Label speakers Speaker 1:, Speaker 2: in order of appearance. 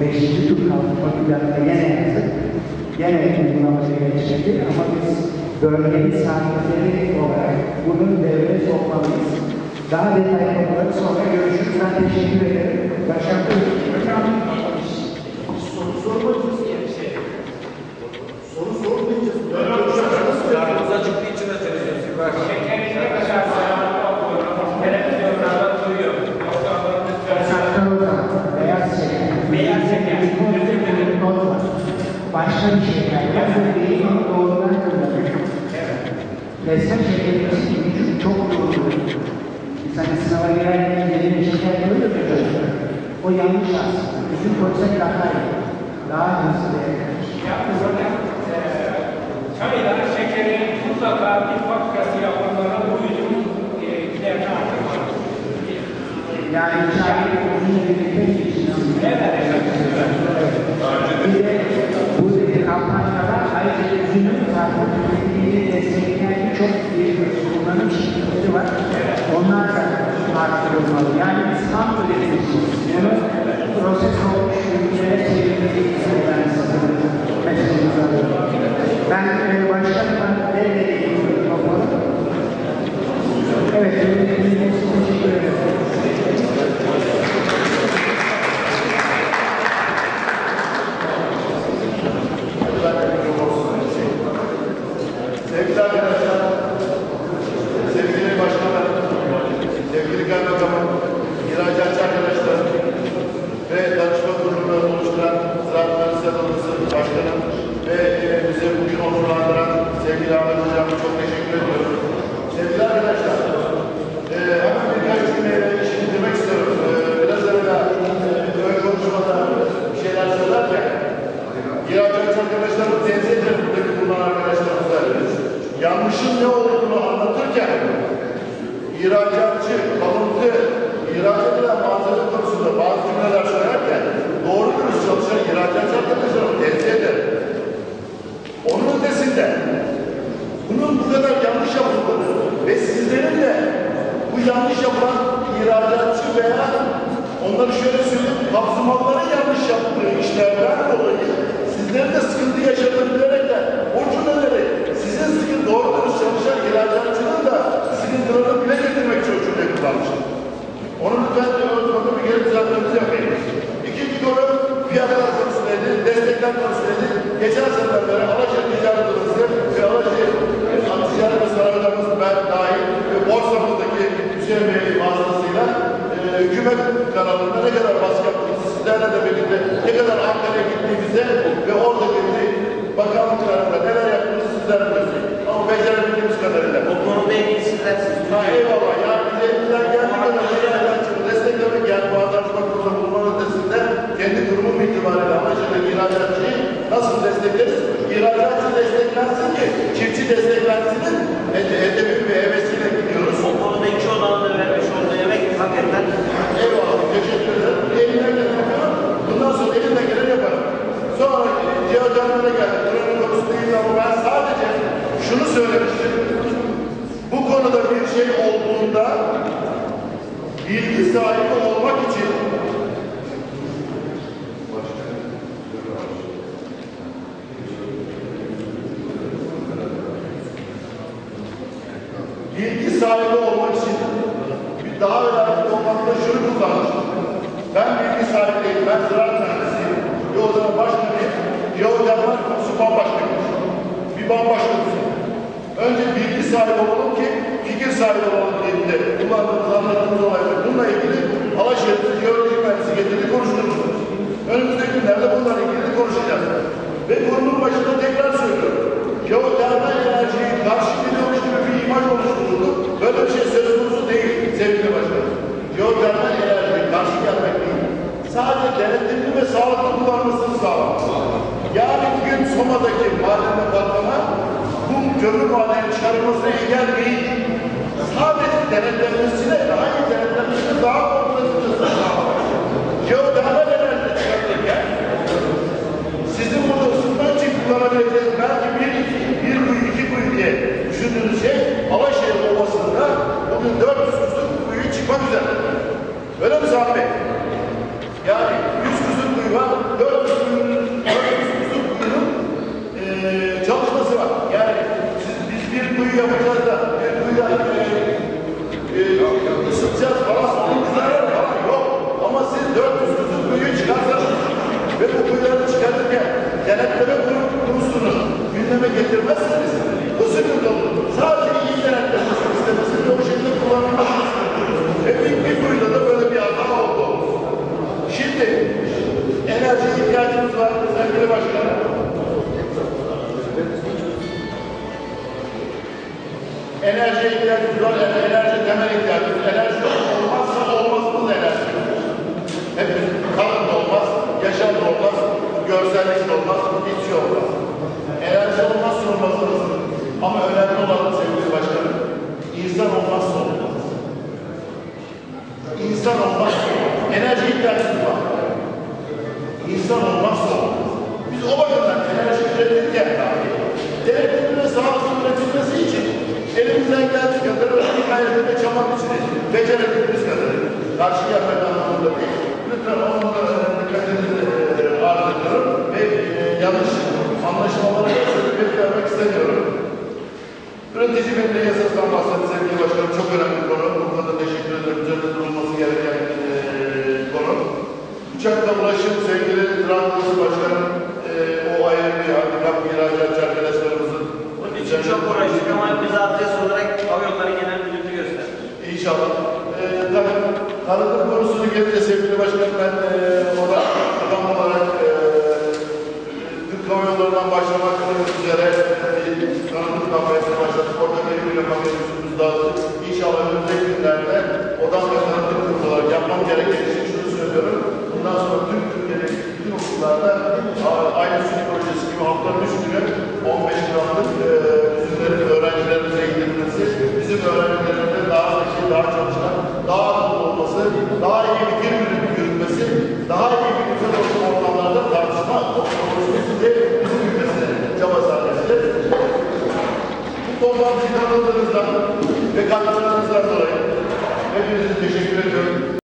Speaker 1: beşinci tur kalkınma planına gene yazdık. Gene uygulamaya geçildi ama biz bölgenin sahipleri olarak bunun devreye sokmalıyız. Daha detaylı olarak sonra görüşürüz. Ben teşekkür ederim. Resme şekerin gücü çok doğru. Biz hani sınava girerken yeni bir şeker koyuyoruz ya çocuklar. O yanlış aslında. Üzüm koysak daha iyi. Daha hızlı değerlenir.
Speaker 2: Yalnız hocam, eee, çayla şekerin mutlaka bir fabrikası yapılmalı. Bu yüzün eee, giderini artırmalı.
Speaker 1: Yani şahit uzun için.
Speaker 2: Evet, evet.
Speaker 1: Artırılmalı. Yani biz tam üreticisiyiz. Bunu proses olmuş ülkelere çevirmeliyiz. Ben size mesajınızı alıyorum. Ben e, başkanıma devreye topladım. Evet, yönetmenimiz teşekkür ederim.
Speaker 3: Sevgili arkadaşlar, sevgili başkanlar, sevgili kaymakamım, ihracatçı arkadaşlar ve danışma kurulunu oluşturan Ziraat Mühendisler Odası Başkanım ve e, bize bugün onurlandıran sevgili Ahmet Hocam'a çok teşekkür ediyorum. Sevgili arkadaşlar, e, hemen. E, e, ön konuşmada şeyler söylerken İhracatçı arkadaşlarımı tenzih buradaki bulunan arkadaşlarımıza. Yanlışın ne olduğunu anlatırken ihracatçı, kalıntı, ihracat edilen malzeme konusunda söylerken doğru dürüst çalışan ihracatçı arkadaşlarımı. Onun ötesinde bunun bu kadar yanlış yapıldığını ve sizlerin de bu yanlış yapılan ihracatçı veya onları şöyle söyleyeyim, kapsamaların yanlış yaptığı işlerden dolayı sizlerin de sıkıntı yaşadığını bilerek de o cümleleri sizin sıkıntı doğru dürüst çalışan ihracatçının da sıkıntılarını bile getirmek için o cümleyi kullanmıştım. Onu lütfen unutmadan bir kere düzeltmemizi yapayım. İkinci konu fiyatlar konusundaydı, destekler konusundaydı. Geçen seneden beri nasıl destekleriz? İhracatçı desteklensin ki çiftçi desteklensinin ede- edebi ve hevesiyle gidiyoruz.
Speaker 4: O konuda iki da vermiş olduğu emek hakikaten
Speaker 3: Eyvallah. Teşekkür ederim. Elimden geleni yapıyorum. Bundan sonra elimden geleni yaparım. Sonra Cihat Canlı'na geldik. Buranın konusu değil ama ben sadece şunu söylemiştim. Bu konuda bir şey olduğunda bilgi sahibi olmak için bilgi sahibi olmak için bir daha evvelki toplantıda şunu kullanmıştım. Ben bilgi sahibi ben ziraat mühendisiyim. Bir odanın başkanıyım. Geotermal konusu bambaşkaymış. Bir bambaşka konusu. Önce bilgi sahibi olalım ki fikir sahibi olalım dediğinde kullandığımız, anlattığımız olaylar. Bununla ilgili Alaşehir'de jeoloji mühendisi getirdi konuştuğumuz. Önümüzdeki günlerde bunlarla ilgili konuşacağız. Ve konunun başında tekrar söylüyorum. Geotermal enerjiyi karşı geliyormuş gibi bir imaj oluşturuldu. Böyle bir şey söz konusu değil sevgili başkanım. Geotermal enerjiyi karşı gelmek değil. Denetimli ve sağlıklı kullanmasını sağlamak. Yani bugün Soma'daki madende patlama bu kömür madeninin çıkarılmasına engel değil. Sadece denetlenmesine, Enerjiye ihtiyacımız var. Enerji temel ihtiyacımız. Enerji olmazsa olmazımız enerji. Hepimiz tarım da olmaz, yaşam da olmaz, görsellik de olmaz, hiç şey olmaz. Enerji olmazsa olmazımız. Ama önemli olan sevgili başkanım, insan olmazsa olmaz. İnsan olmazsa olmaz. Enerji ihtiyacımız önemli hayatında çamak içinde becerebildiğimiz kadar karşı gelmek anlamında değil. Lütfen onun da e, dikkatinizi e, arz ediyorum ve e, yanlış anlaşmalara sebebiyet vermek istemiyorum. Üretici belirli yasasından bahsetti sevgili başkanım. Çok önemli bir konu. Bu konuda teşekkür ederim. Üzerinde durulması gereken e, konu. Uçakla ulaşım sevgili Odası Başkanım e, o ayrı bir handikap ihracatçı arkadaşlarımızın
Speaker 4: Bunun için çok uğraştık ama biz adres olarak Havayolları Genel Müdürlüğü gösterdik.
Speaker 3: İnşallah. E, tabii tanıtım konusunu gelince sevgili başkanım ben e, orada adam olarak e, Yolları'ndan başlamak üzere bir tanıtım kampanyası başladık. Orada bir paketimiz dağıttık. İnşallah önümüzdeki günlerde odan ve tanıtım kurumu olarak yapmam gereken için şunu söylüyorum. Bundan sonra tüm Türkiye'deki bütün okullarda aynı sınıf projesi gibi haftanın üç günü 15 gramlık e, üzümlerin öğrencilerimize gidilmesi, bizim öğrencilerimizde daha daha çalışkan, toplantıyı tanıdığınızdan ve katkılarınızdan dolayı hepinize teşekkür ediyorum.